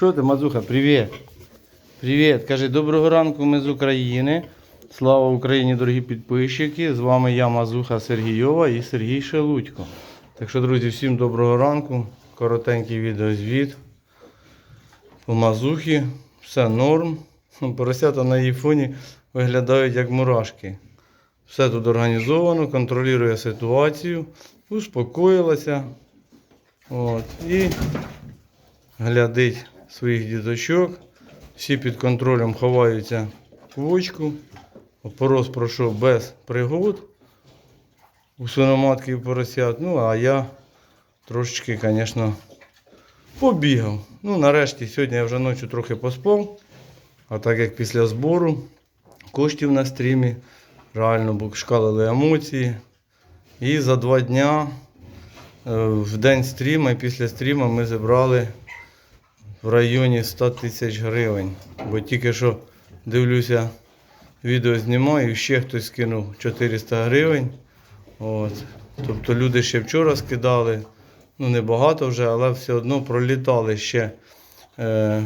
Що ти, Мазуха, привіт. Привіт. Каже, доброго ранку, ми з України. Слава Україні, дорогі підписчики. З вами я, Мазуха Сергійова і Сергій Шелудько. Так що, друзі, всім доброго ранку. Коротенький відеозвіт. У Мазухі все норм. Поросята на її фоні виглядають як мурашки. Все тут організовано, контролює ситуацію, успокоїлася. От. І глядить своїх діточок. Всі під контролем ховаються в квочку. Порос пройшов без пригод у свиноматки і поросят. Ну, а я трошечки, звісно, побігав. Ну, нарешті, сьогодні я вже ночі трохи поспав. А так як після збору коштів на стрімі, реально шкалили емоції. І за два дня е, в день стріма і після стріма ми зібрали в районі 100 тисяч гривень. Бо тільки що дивлюся, відео знімаю, ще хтось скинув 400 гривень. От. Тобто люди ще вчора скидали, ну небагато вже, але все одно пролітали ще е,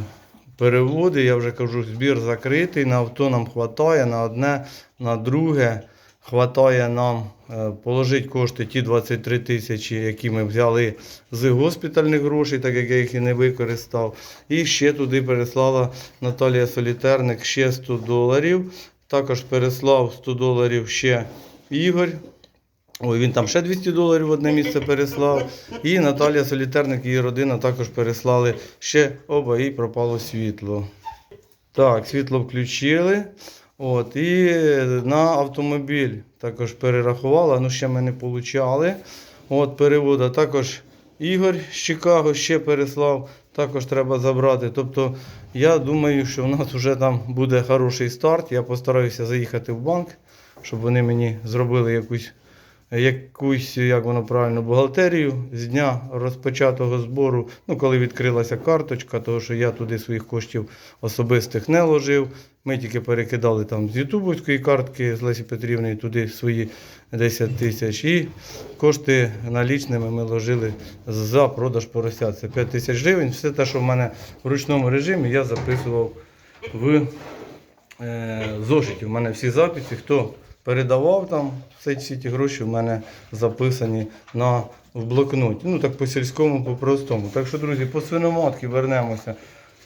переводи. Я вже кажу, збір закритий, на авто нам вистачає, на одне, на друге. Хватає нам е, положити кошти ті 23 тисячі, які ми взяли з госпітальних грошей, так як я їх і не використав. І ще туди переслала Наталія Солітерник ще 100 доларів. Також переслав 100 доларів ще Ігор. Ой, він там ще 200 доларів в одне місце переслав. І Наталія Солітерник і її родина також переслали ще оба і пропало світло. Так, світло включили. От, і на автомобіль також перерахувала, ну ще ми не получали. От, перевода. Також Ігор з Чикаго ще переслав, також треба забрати. Тобто, я думаю, що в нас вже там буде хороший старт. Я постараюся заїхати в банк, щоб вони мені зробили якусь якусь, як воно правильно, бухгалтерію з дня розпочатого збору, ну коли відкрилася карточка, тому що я туди своїх коштів особистих не ложив. Ми тільки перекидали там з ютубовської картки з Лесі Петрівної туди свої 10 тисяч. І кошти налічними ми ложили за продаж поросят. Це 5 тисяч гривень. Все те, що в мене в ручному режимі, я записував в е, зошиті. У мене всі записи, хто передавав там всі, всі ті гроші в мене записані на, в блокноті. Ну так по сільському, по простому. Так що, друзі, по свиноматки вернемося.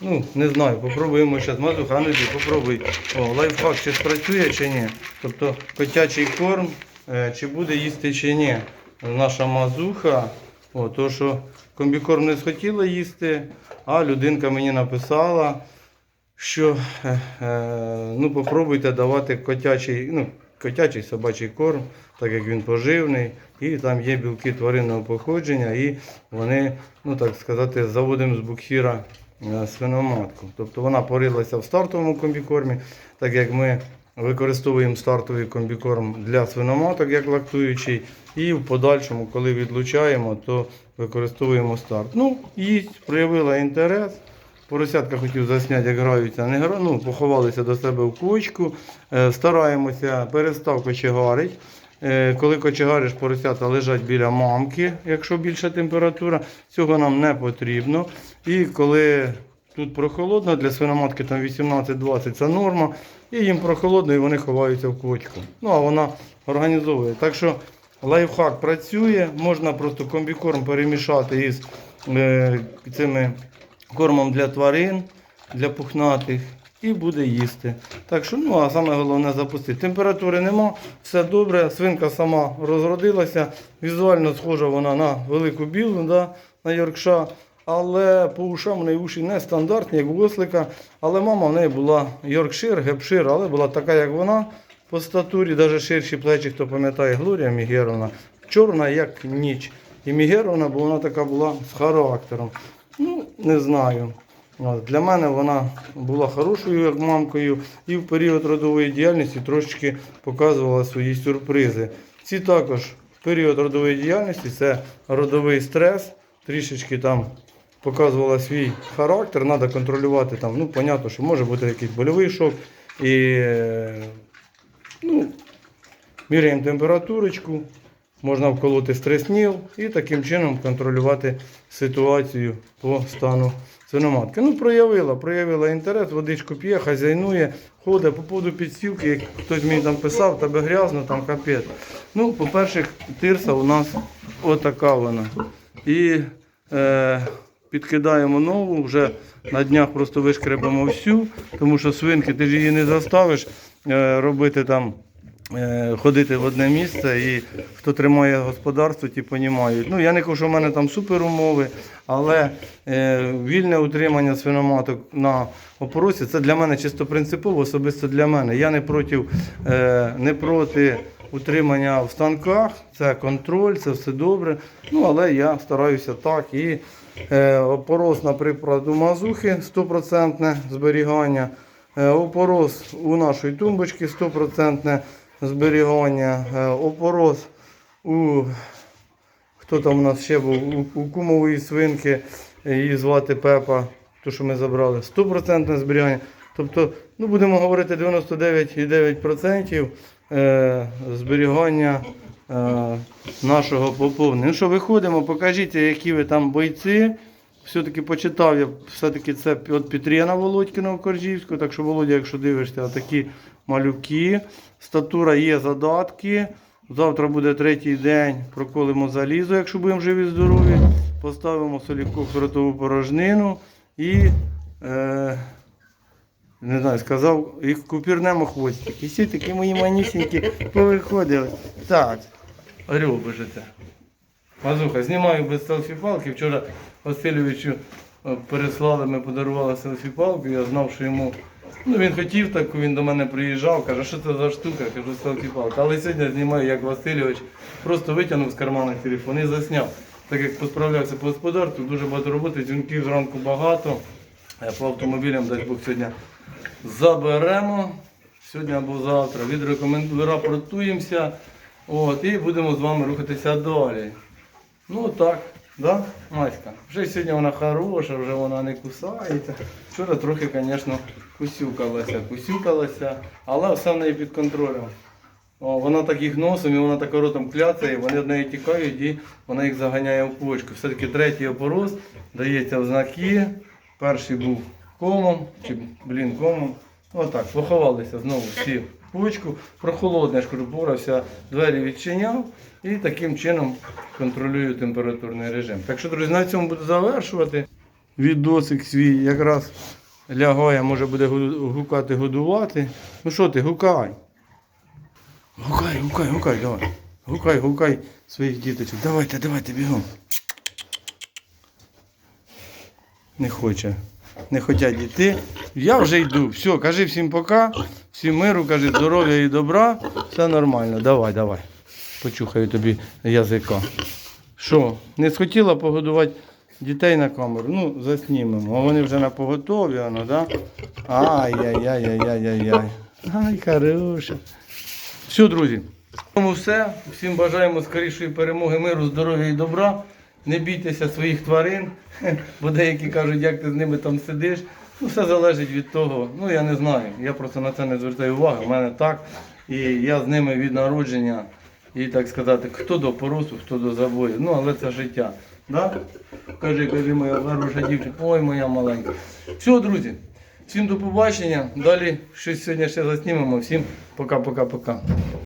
Ну, не знаю, попробуємо зараз. Мазуха, ну попробуй. О, лайфхак чи спрацює чи ні. Тобто котячий корм, е, чи буде їсти чи ні. Наша мазуха. О, то, що комбікорм не схотіла їсти, а людинка мені написала, що е, е, ну, попробуйте давати котячий, ну, котячий собачий корм, так як він поживний, і там є білки тваринного походження, і вони, ну так сказати, заводимо з буксира е, свиноматку. Тобто вона порилася в стартовому комбікормі, так як ми використовуємо стартовий комбікорм для свиноматок як лактуючий, і в подальшому, коли відлучаємо, то використовуємо старт. Ну, їсть, проявила інтерес. Поросятка хотів засняти, як граються, не гра... ну, поховалися до себе в кучку. Е, стараємося, перестав кочегарить. Е, коли кочегариш, поросята лежать біля мамки, якщо більша температура, цього нам не потрібно. І коли тут прохолодно, для свиноматки там 18-20 це норма, і їм прохолодно і вони ховаються в кочку. Ну, а вона організовує. Так що лайфхак працює, можна просто комбікорм перемішати із е, цими кормом для тварин, для пухнатих і буде їсти. Так що, ну, а саме головне запустити. Температури нема, все добре, свинка сама розродилася, візуально схожа вона на велику білу, да, на Йоркша. Але по ушам в неї уші не стандартні, як у ослика. Але мама в неї була Йоркшир, гепшир, але була така, як вона по статурі, навіть ширші плечі, хто пам'ятає, Глорія Мігеровна, чорна, як ніч. І Мігеровна, бо вона така була з характером. Не знаю. Для мене вона була хорошою як мамкою і в період родової діяльності трошечки показувала свої сюрпризи. Ці також в період родової діяльності це родовий стрес, трішечки там показувала свій характер, треба контролювати там, ну, понятно, що може бути якийсь больовий шок. І е, ну, міряємо температурочку. Можна вколоти стреснів і таким чином контролювати ситуацію по стану свиноматки. Ну, проявила, проявила інтерес, водичку п'є, хазяйнує, ходить по поводу підстілки, як хтось мені там писав, тебе грязно, там капець. Ну, по-перше, тирса у нас отака вона. І е, підкидаємо нову, вже на днях просто вишкребемо всю, тому що свинки, ти ж її не заставиш е, робити там. Е, Ходити в одне місце і хто тримає господарство, ті розуміють. Ну, я не кажу, що в мене там супер умови, але е, вільне утримання свиноматок на опоросі це для мене чисто принципово, особисто для мене. Я не проти, е, не проти утримання в станках, це контроль, це все добре. Ну, але я стараюся так. І е, опорос, наприклад, у мазухи 100% зберігання. Опорос у нашої тумбочки 100% зберігання. Е, Опорос у хто там у нас ще був? У, кумової свинки, е, її звати Пепа, ту, що ми забрали, 100% зберігання. Тобто, ну будемо говорити 99,9% е, зберігання е, нашого поповнення. Ну що, виходимо, покажіть, які ви там бойці. Все-таки почитав я все-таки це від Петріна Володькіного Коржівського. Так що, Володя, якщо дивишся, такі малюки. Статура є задатки. Завтра буде третій день, проколимо залізо, якщо будемо живі здорові. Поставимо солівку ротову порожнину і е, не знаю, сказав, і купірнемо хвостик. І всі такі мої манісінькі повиходили. Так, орел бежите. Мазуха, знімаю без селфі-палки. Вчора Васильовичу е, переслали, ми подарували селфі-палку. Я знав, що йому. Ну, він хотів таку, він до мене приїжджав, каже, що це за штука, кажу, селфі-палка. Але сьогодні знімаю, як Васильович просто витягнув з кармана телефон і засняв. Так як посправлявся по господарству, дуже багато роботи, дзвінків зранку багато. Е, По автомобілям, дай Бог, сьогодні заберемо. Сьогодні або завтра. Відрекомендуємо, і будемо з вами рухатися далі. Ну так, да, Маська? Вже сьогодні вона хороша, вже вона не кусається. Вчора трохи, звісно, кусюкалася, кусюкалася, але все в неї під контролем. О, вона так їх носом і вона так ротом кляцає, вони від неї тікають і вона їх заганяє в почку. Все-таки третій опорос дається в знаки. Перший був комом, чи блін комом. Отак, поховалися знову всі в почку. Прохолодне, я борався, двері відчиняв і таким чином контролюю температурний режим. Так що, друзі, на цьому буду завершувати. Відосик свій якраз лягає, може буде гукати, годувати. Ну що ти, гукай. Гукай, гукай, гукай, давай. Гукай, гукай своїх діточок. Давайте, давайте, бігом. Не хоче. Не хочуть діти. Я вже йду. Все, кажи всім пока, всім миру, кажи здоров'я і добра. Все нормально. Давай, давай. Почухаю тобі язика. Що, не схотіла погодувати дітей на камеру? Ну, заснімемо. Вони вже на поготові, воно, да? Ай-яй-яй-яй-яй-яй. Ай, хороша. Все, друзі. Цьому все. Всім бажаємо скорішої перемоги, миру, здоров'я і добра. Не бійтеся своїх тварин, бо деякі кажуть, як ти з ними там сидиш. Ну, все залежить від того. Ну, я не знаю. Я просто на це не звертаю уваги. У мене так. І я з ними від народження. І так сказати, хто до поросу, хто до забою. Ну, але це життя. Да? Кажи, кажи, моя хороша дівчинка, ой, моя маленька. Все, друзі. Всім до побачення. Далі щось сьогодні ще заснімемо. Всім пока-пока-пока.